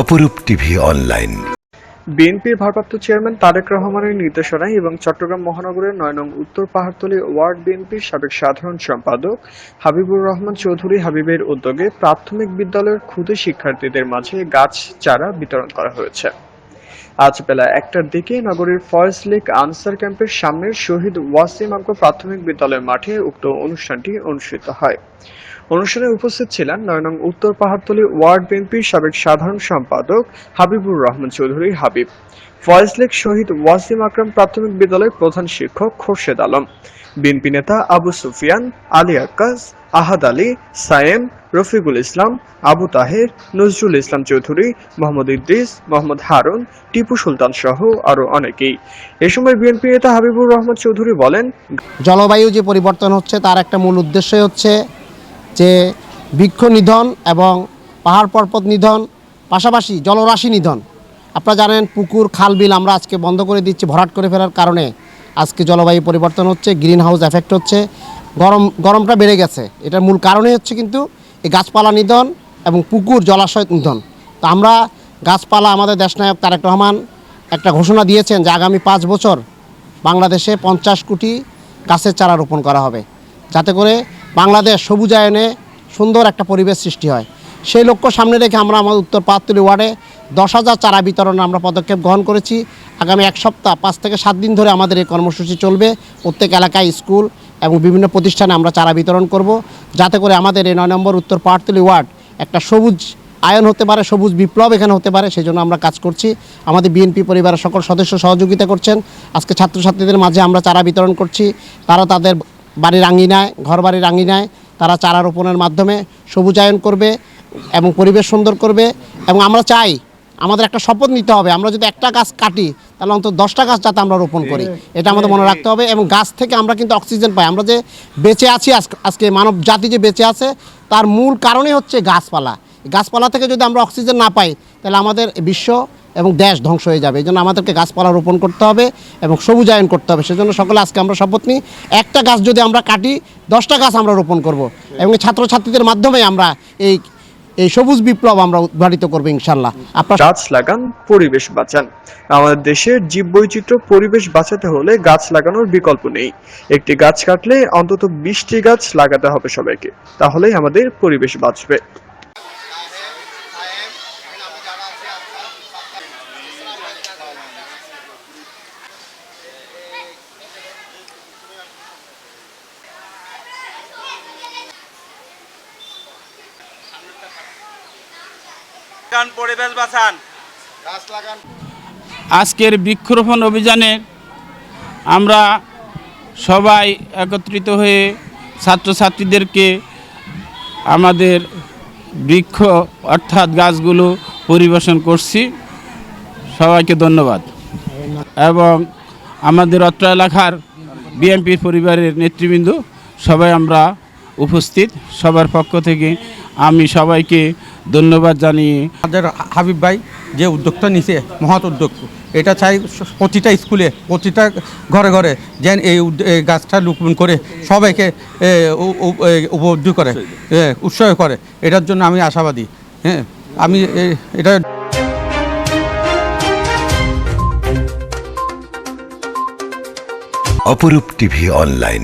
অপরূপ TV online. বিএনপির ভারপ্রাপ্ত চেয়ারম্যান তারেক রহমানের নির্দেশনায় এবং চট্টগ্রাম মহানগরের নয় নং উত্তর পাহাড়তলী ওয়ার্ড বিএনপির সাবেক সাধারণ সম্পাদক হাবিবুর রহমান চৌধুরী হাবিবের উদ্যোগে প্রাথমিক বিদ্যালয়ের ক্ষুদে শিক্ষার্থীদের মাঝে গাছ চারা বিতরণ করা হয়েছে। আজ বেলা একটার দিকে নগরীর ফয়েজ লেক আনসার ক্যাম্পের সামনের শহীদ ওয়াসিম আকবর প্রাথমিক বিদ্যালয় মাঠে উক্ত অনুষ্ঠানটি অনুষ্ঠিত হয়। অনুষ্ঠানে উপস্থিত ছিলেন নয় নং উত্তর পাহাড়তলী ওয়ার্ড বিএনপির সাবেক সাধারণ সম্পাদক হাবিবুর রহমান চৌধুরী হাবিব ফয়েজ লেক শহীদ ওয়াসিম আকরাম প্রাথমিক বিদ্যালয়ের প্রধান শিক্ষক খোরশেদ আলম, বিএনপি নেতা আবু সুফিয়ান, আলী আক্কাস, আহাদ আলী, সায়েম, রফিকুল ইসলাম, আবু তাহের, নজরুল ইসলাম চৌধুরী, মোহাম্মদ ইদ্রিস, মোহাম্মদ হারুন, টিপু সুলতান সহ আরও অনেকেই। এ সময় বিএনপি নেতা হাবিবুর রহমান চৌধুরী বলেন, জলবায়ু যে পরিবর্তন হচ্ছে তার একটা মূল উদ্দেশ্যই হচ্ছে যে বৃক্ষ নিধন এবং পাহাড় পর্বত নিধন, পাশাপাশি জলরাশি নিধন। আপনারা জানেন পুকুর, খাল, বিল আমরা আজকে বন্ধ করে দিচ্ছি ভরাট করে ফেলার কারণে। আজকে জলবায়ু পরিবর্তন হচ্ছে গ্রিন হাউস এফেক্ট হচ্ছে, গরম, গরমটা বেড়ে গেছে। এটার মূল কারণই হচ্ছে কিন্তু এই গাছপালা নিধন এবং পুকুর জলাশয় নিধন। তো আমরা গাছপালা আমাদের দেশনায়ক তারেক রহমান একটা ঘোষণা দিয়েছেন যে আগামী পাঁচ বছর বাংলাদেশে পঞ্চাশ কোটি গাছের চারা রোপণ করা হবে। যাতে করে বাংলাদেশ সবুজায়নে সুন্দর একটা পরিবেশ সৃষ্টি হয়। সেই লক্ষ্য সামনে রেখে আমরা আমাদের উত্তর পাহাড়তলি ওয়ার্ডে দশ হাজার চারা বিতরণে আমরা পদক্ষেপ গ্রহণ করেছি। আগামী এক সপ্তাহ, পাঁচ থেকে সাত দিন ধরে আমাদের এই কর্মসূচি চলবে। প্রত্যেক এলাকায় স্কুল এবং বিভিন্ন প্রতিষ্ঠানে আমরা চারা বিতরণ করব। যাতে করে আমাদের এই নয় নম্বর উত্তর পাহাড়তলি ওয়ার্ড একটা সবুজ আয়ন হতে পারে, সবুজ বিপ্লব এখানে হতে পারে সেই জন্য আমরা কাজ করছি। আমাদের বিএনপি পরিবারের সকল সদস্য সহযোগিতা করছেন। আজকে ছাত্রছাত্রীদের মাঝে আমরা চারা বিতরণ করছি। তারা তাদের বাড়ির আঙ্গিনায় ঘর বাড়ি বাড়ির আঙ্গিনায় তারা চারা রোপণের মাধ্যমে সবুজায়ন করবে এবং পরিবেশ সুন্দর করবে এবং আমরা চাই আমাদের একটা শপথ নিতে হবে, আমরা যদি একটা গাছ কাটি তাহলে অন্তত দশটা গাছ যাতে আমরা রোপণ করি। এটা আমাদের মনে রাখতে হবে এবং গাছ থেকে আমরা কিন্তু অক্সিজেন পাই। আমরা যে বেঁচে আছি আজ- আজকে মানব জাতি যে বেঁচে আছে, তার মূল কারণই হচ্ছে গাছপালা। গাছপালা থেকে যদি আমরা অক্সিজেন না পাই, তাহলে আমাদের বিশ্ব এবং দেশ ধ্বংস হয়ে যাবে। এই জন্য আমাদেরকে গাছপালা রোপণ করতে হবে এবং সবুজায়ন করতে হবে। সেজন্য সকলে আজকে আমরা শপথ নিই, একটা গাছ যদি আমরা কাটি, দশটা গাছ আমরা রোপণ করব এবং ছাত্রছাত্রীদের মাধ্যমে আমরা এই এই সবুজ বিপ্লব আমরা উদ্ঘাটিত করব ইনশাল্লাহ আপনার গাছ লাগান, পরিবেশ বাঁচান। আমাদের দেশের জীববৈচিত্র্য পরিবেশ বাঁচাতে হলে গাছ লাগানোর বিকল্প নেই। একটি গাছ কাটলে অন্তত বিশটি গাছ লাগাতে হবে সবাইকে। তাহলেই আমাদের পরিবেশ বাঁচবে। গান পরিবেশ বাঁচান। আজকের বৃক্ষরোপণ অভিযানে আমরা সবাই একত্রিত হয়ে ছাত্রছাত্রীদেরকে আমাদের বৃক্ষ অর্থাৎ গাছগুলো পরিবেশন করছি। সবাইকে ধন্যবাদ। এবং আমাদের অত্র এলাকার বিএনপির পরিবারের নেতৃবৃন্দ সবাই আমরা উপস্থিত সবার পক্ষ থেকে আমি সবাইকে ধন্যবাদ জানিয়ে আমাদের হাবিব ভাই যে উদ্যোগটা নিছে মহৎ উদ্যোগ এটা চাই প্রতিটা স্কুলে প্রতিটা ঘরে ঘরে যেন এই উদ্য- এই গাছটা রোপণ করে সবাইকে উপলব্ধি করে উৎসাহ করে। এটার জন্য আমি আশাবাদী হ্যাঁ। আমি এটা অপরূপ টিভি অনলাইন।